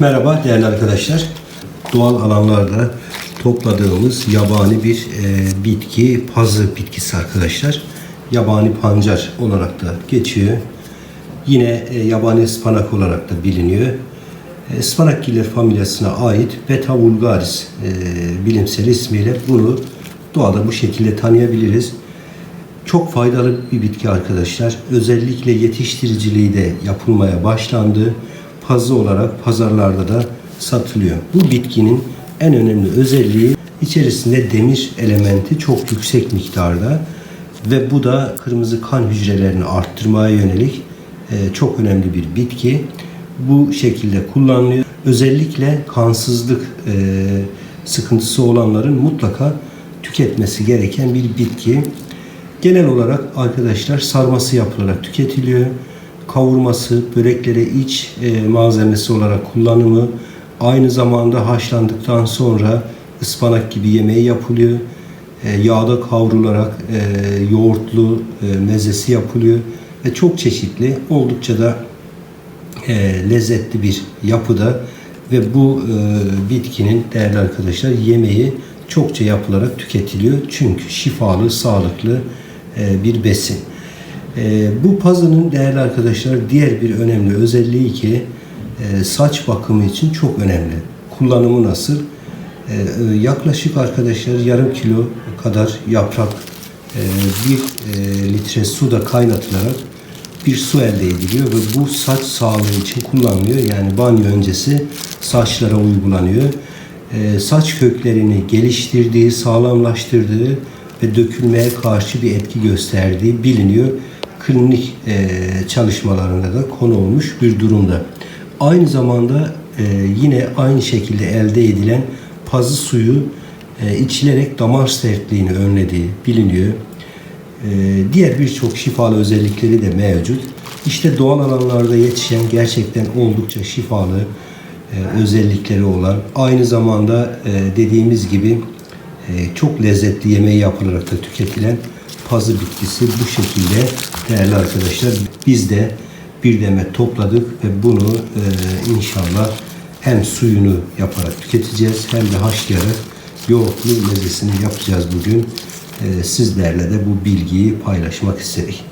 Merhaba değerli arkadaşlar. Doğal alanlarda topladığımız yabani bir e, bitki, pazı bitkisi arkadaşlar. Yabani pancar olarak da geçiyor. Yine e, yabani ıspanak olarak da biliniyor. E, Ispanakgiller familyasına ait Beta vulgaris e, bilimsel ismiyle bunu doğada bu şekilde tanıyabiliriz. Çok faydalı bir bitki arkadaşlar. Özellikle yetiştiriciliği de yapılmaya başlandı. Pazı olarak pazarlarda da satılıyor. Bu bitkinin en önemli özelliği içerisinde demir elementi çok yüksek miktarda ve bu da kırmızı kan hücrelerini arttırmaya yönelik e, çok önemli bir bitki. Bu şekilde kullanılıyor. Özellikle kansızlık e, sıkıntısı olanların mutlaka tüketmesi gereken bir bitki. Genel olarak arkadaşlar sarması yapılarak tüketiliyor. Kavurması, böreklere iç e, malzemesi olarak kullanımı, aynı zamanda haşlandıktan sonra ıspanak gibi yemeği yapılıyor. E, yağda kavrularak e, yoğurtlu e, mezesi yapılıyor ve çok çeşitli, oldukça da e, lezzetli bir yapıda ve bu e, bitkinin değerli arkadaşlar yemeği çokça yapılarak tüketiliyor. Çünkü şifalı, sağlıklı e, bir besin. E, bu pazının değerli arkadaşlar diğer bir önemli özelliği ki e, saç bakımı için çok önemli. Kullanımı nasıl? E, e, yaklaşık arkadaşlar yarım kilo kadar yaprak e, bir e, litre suda kaynatılarak bir su elde ediliyor ve bu saç sağlığı için kullanılıyor. Yani banyo öncesi saçlara uygulanıyor. Ee, saç köklerini geliştirdiği, sağlamlaştırdığı ve dökülmeye karşı bir etki gösterdiği biliniyor. Klinik e, çalışmalarında da konu olmuş bir durumda. Aynı zamanda e, yine aynı şekilde elde edilen pazı suyu e, içilerek damar sertliğini önlediği biliniyor. Ee, diğer birçok şifalı özellikleri de mevcut. İşte doğal alanlarda yetişen gerçekten oldukça şifalı e, özellikleri olan aynı zamanda e, dediğimiz gibi e, çok lezzetli yemeği yapılarak da tüketilen pazı bitkisi bu şekilde değerli arkadaşlar biz de bir demet topladık ve bunu e, inşallah hem suyunu yaparak tüketeceğiz hem de haşlayarak yoğurtlu mezesini yapacağız bugün. Ee, sizlerle de bu bilgiyi paylaşmak istedik.